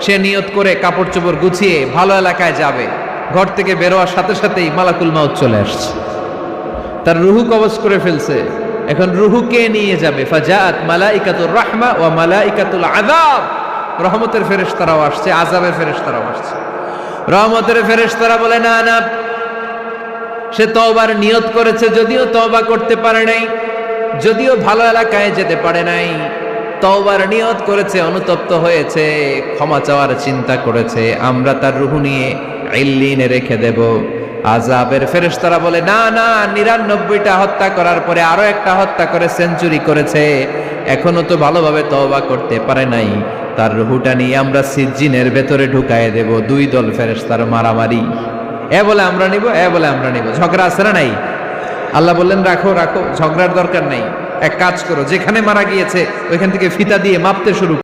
সে নিয়ত করে কাপড় চোপড় গুছিয়ে ভালো এলাকায় যাবে। ঘর থেকে বেরোয়ার সাথে সাথেই মালাকুল মাউত চলে আসছে। তার রুহু কবজ করে ফেলছে। এখন রুহু কে নিয়ে যাবে? ফাজাত মালাইকাতুর রাহমা ও মালাইকাতুল আযাব। রহমতের ফেরেশতারাও আসছে, আযাবের ফেরেশতারাও আসছে। রহমতের ফেরেশতারা বলে, না না, সে তওবার নিয়ত করেছে, যদিও তওবা করতে পারে নাই, যদিও ভালো এলাকায় যেতে পারে নাই। তওবার নিয়ত করেছে, অনুতপ্ত হয়েছে, ক্ষমা চাওয়ার চিন্তা করেছে, আমরা তার রুহু নিয়ে ইল্লিনে রেখে দেব। আজাবের ফেরেশতারা বলে, না না, নিরানব্বইটা হত্যা করার পরে আরও একটা হত্যা করে সেঞ্চুরি করেছে। এখনও তো ভালোভাবে তওবা করতে পারে নাই। তার রুহুটা নিয়ে আমরা সিজ্জিনের ভেতরে ঢুকায় দেব, দুই দল ফেরেশতার মারামারি। এ বলে আমরা নিব, এ বলে আমরা নিব। ঝগড়া আছে না নাই? আল্লাহ বললেন, রাখো রাখো, ঝগড়ার দরকার নাই। এক কাজ করো যেখানে মারা গিয়েছে ওইখান থেকে ফিতা দিয়ে মাপতে শুরু